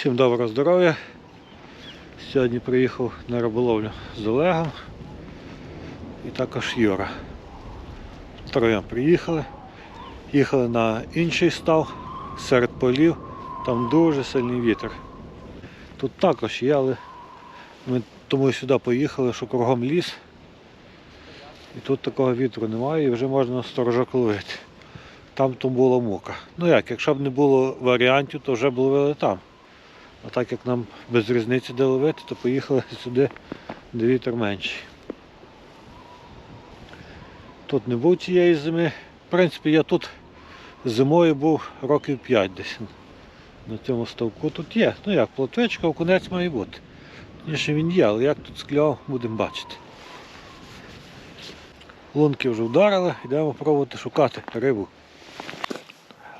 Всім доброго здоров'я. Сьогодні приїхав на риболовлю з Олегом і також Юра. Троєм приїхали. Їхали на інший став серед полів, там дуже сильний вітер. Тут також є, але ми тому сюди поїхали, що кругом ліс. І тут такого вітру немає і вже можна сторожок ловити. Там то була мука. Ну як, якщо б не було варіантів, то вже б ловили там. А так як нам без різниці де ловити, то поїхали сюди, де вітер менший. Тут не був цієї зими. В принципі, я тут зимою був років 5 десь. На цьому ставку тут є. Ну як, плотвичка, окунець має бути. Звісно, він є, але як тут скльов, будемо бачити. Лунки вже вдарили, йдемо пробувати шукати рибу.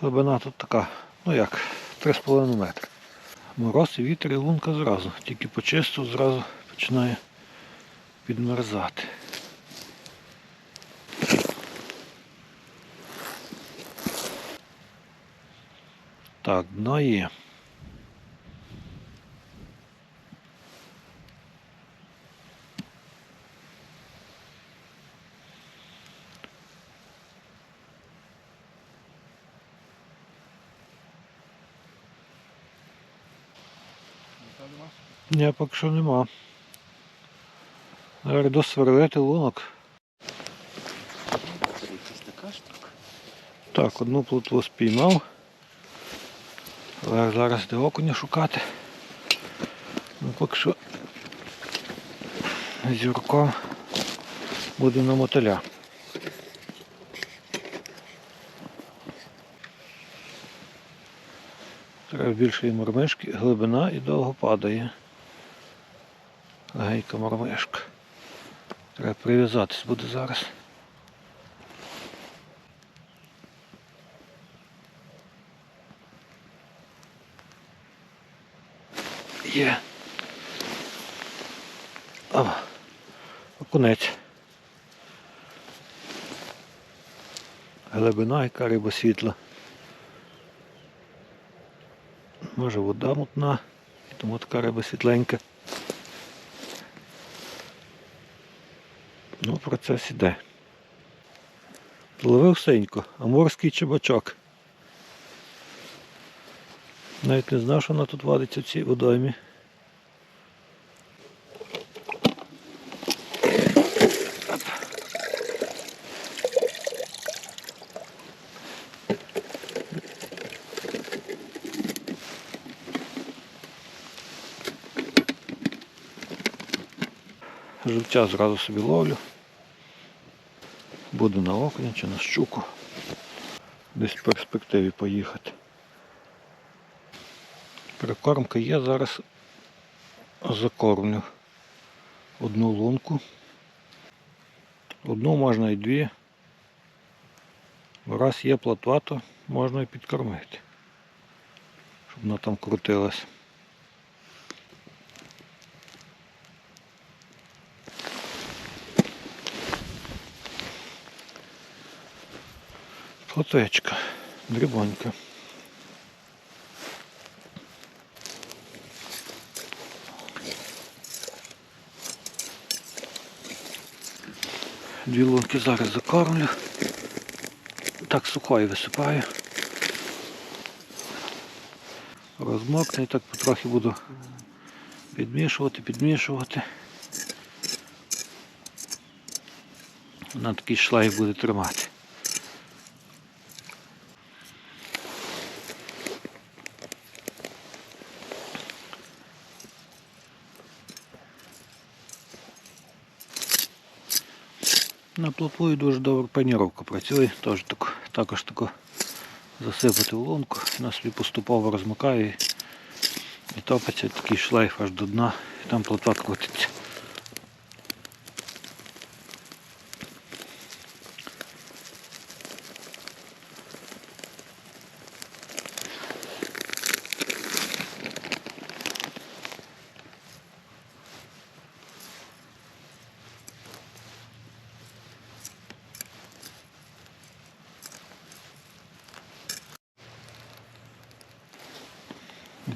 Глибина тут така, ну як, 3,5 метри. Мороз і вітер і лунка зразу. Тільки почистив, зразу починає підмерзати. Так, дно є. Ні, поки що нема. Зараз досверлити лунок. Так, одну плотву спіймав. Але зараз де окуня шукати. Ну поки що з Юрком буде на мотиля. Треба більшої мормишки, глибина і довго падає. Гейка мормишка. Треба прив'язатись буде зараз. Є. О, окунець. Глибина, яка риба світла. Може вода мутна, тому така риба світленька. Ну, процес іде. Ловив синько, амурський чебачок. Навіть не знав, що вона тут водиться в цій водоймі. Живця зразу собі ловлю. Буду на окуня чи на щуку. Десь в перспективі поїхати. Прикормка є, зараз закормлю одну лунку. Одну можна і дві. Раз є плотва, то можна і підкормити, щоб вона там крутилась. Плотвечка, дрібонька. Дві лунки зараз закормлю. Так сухою висипаю. Розмокне і так потрохи буду підмішувати, підмішувати. Вона такий шлейф буде тримати. На плотвою дуже добре паніровка працює, Тож так, також тако засипати лунку, вона собі поступово розмикає і, і топиться такий шлейф аж до дна, і там плотва крутиться.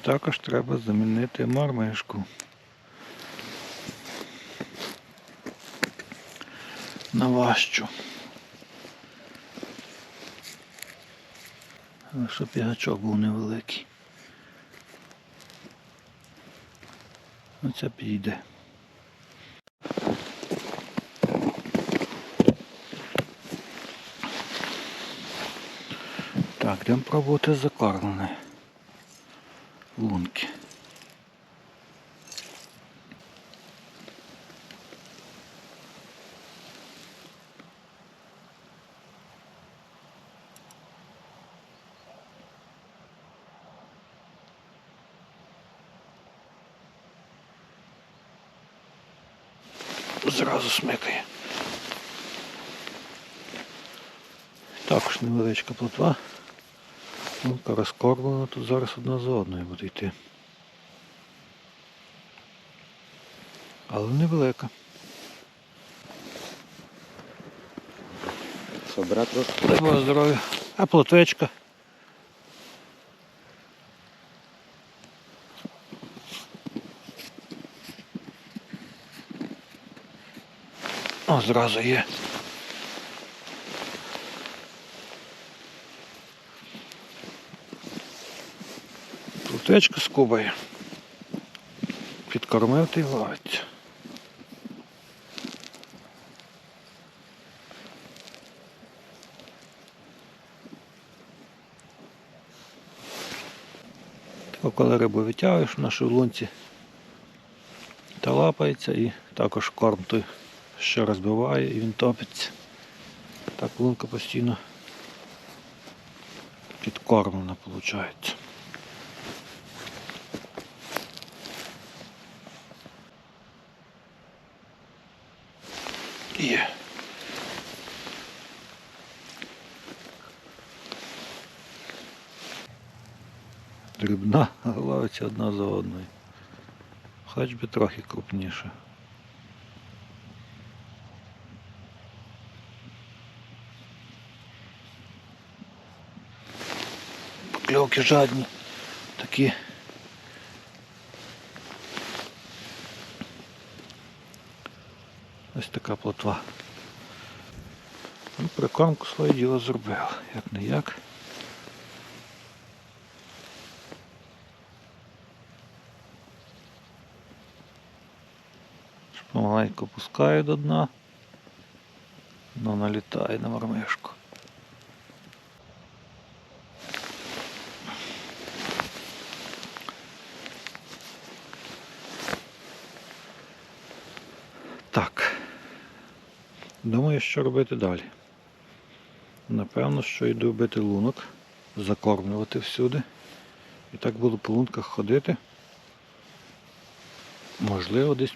Також треба замінити мармишку. На важчу. Але щоб ягачок був невеликий. Оце підійде. Так, йдемо пробувати закормлене. Лунки. Зразу смикає. Також невеличка плотва. Лунка розкормлена, тут зараз одна за одною буде йти. Але невелика. Що, брат трошки? Дай Боже здоров'я. А плотвечка. О, зразу є. Плотвечка з кубою. Підкормив та й ловиться. Коли рибу витягуєш на шевлунці та лапається і також корм той, що розбиває і він топиться. Так лунка постійно підкормлена виходить. Є. Дрібна ловиться одна за одною. Хоч би трохи крупніше. Покльовки жадні. Такі. Ось така плотва. Ну, прикормку своє діло зробив, як не як. Помаленьку пускаю до дна, но налітає на мармишку. Так. Думаю, що робити далі. Напевно, що йду бити лунок, закормлювати всюди. І так буду по лунках ходити. Можливо, десь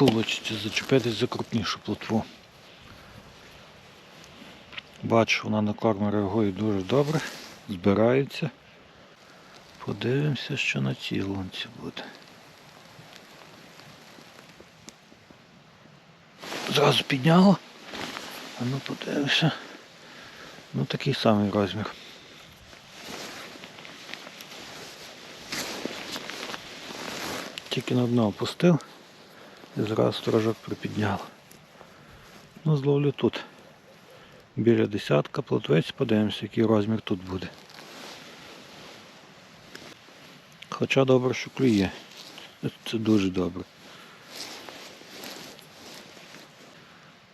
Получиться зачепитись за крупнішу плотву. Бачу, вона на корм реагує дуже добре, збирається. Подивимося, що на цій лунці буде. Зразу підняло. А ну подивимося. Ну такий самий розмір. Тільки на дно опустив. І зразу сторожок припідняв. Ну, зловлю тут. Біля десятка плотвець, подивимося, який розмір тут буде. Хоча добре, що клює. Це дуже добре.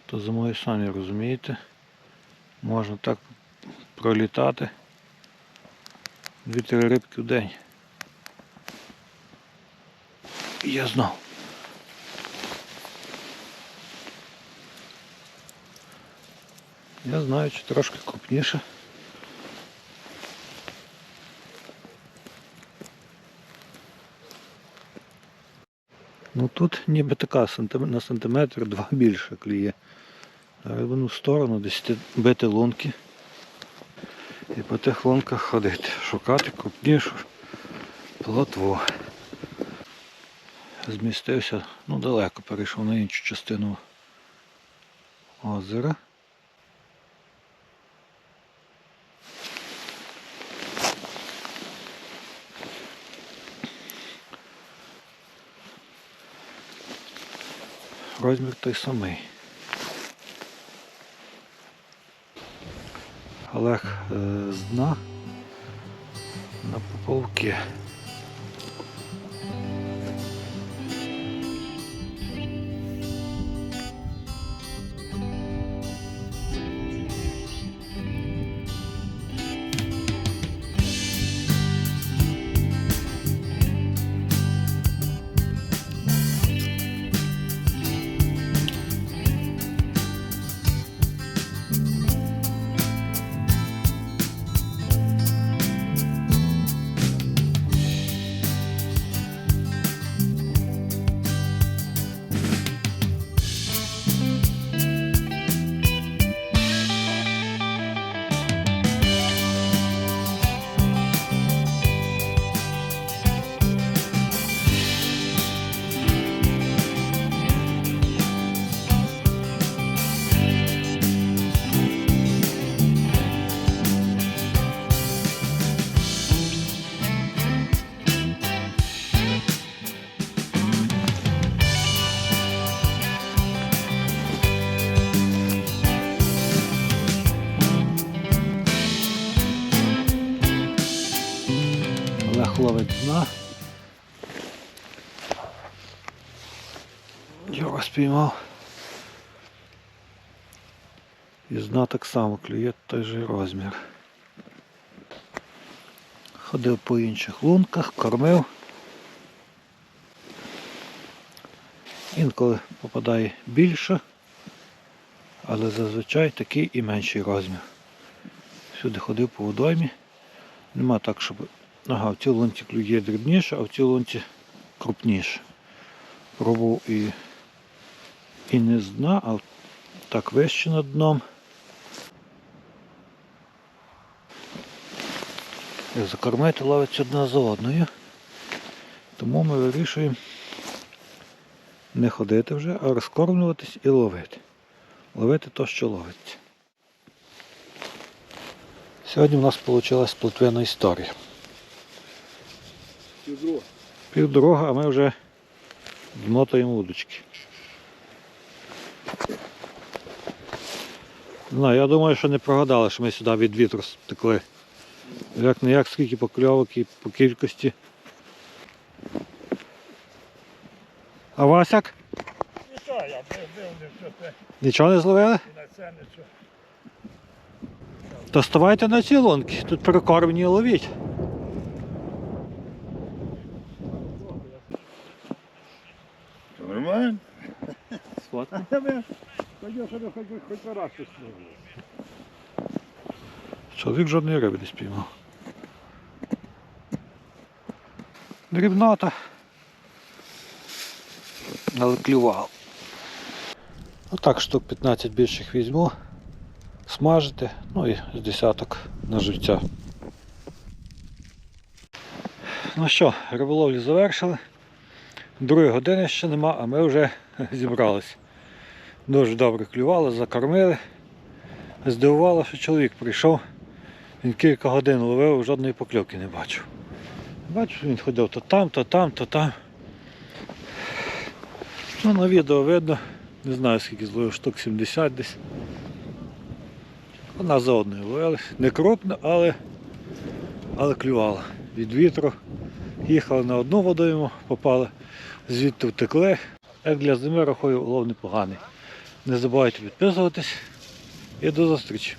То зимою самі розумієте, можна так пролітати дві-три рибки в день. Я знав. Я знаю, чи трошки крупніше. Ну тут ніби така на сантиметр два більше кліє рибну сторону, десь бити лунки і по тих лунках ходити, шукати крупнішу плотву. Змістився, ну далеко перейшов на іншу частину озера. Розмір той самий. Олег е, з дна на поповки. Його спіймав. І з так само клює той же розмір. Ходив по інших лунках, кормив. Інколи попадає більше, але зазвичай такий і менший розмір. Сюди ходив по водоймі. Нема так, щоб ага, в цій лунці клює дрібніше, а в цій лунці крупніше. Пробував і, і не з дна, а так вище над дном. Закормити ловиться одна за одною. Тому ми вирішуємо не ходити вже, а розкормлюватись і ловити. Ловити то, що ловиться. Сьогодні в нас вийшла сплетвена історія. Півдро. Півдорога, а ми вже змотаємо удочки. Ну, я думаю, що не прогадали, що ми сюди від вітру стекли. Як не як, скільки покльовок і по кількості. А Васяк? Нічого, я дивлюся, що це Нічого не зловили? і на це нічого. То ставайте на ці лунки, тут перекормлені і ловіть. Нормально? Сфоткай. Пойдеш, хоч, хоч, хоч раз щось. Чоловік жодної риби не спіймав. Дрібнота. Але клював. Отак штук 15 більших візьму, смажити, ну і з десяток на живця. Ну що, риболовлю завершили. Другої години ще нема, а ми вже зібрались. Дуже добре клювало, закормили. Здивувало, що чоловік прийшов. Він кілька годин ловив, жодної покльовки не бачив. Бачу, він ходив то там, то там, то там. Ну, на відео видно, не знаю скільки зловив, штук 70 десь. Вона за одною ловили. Не крупно, але, але клювала. Від вітру. Їхали на одну водойму, попали, звідти втекли. Як для зими рахую, улов непоганий. Не забувайте підписуватись і до зустрічі.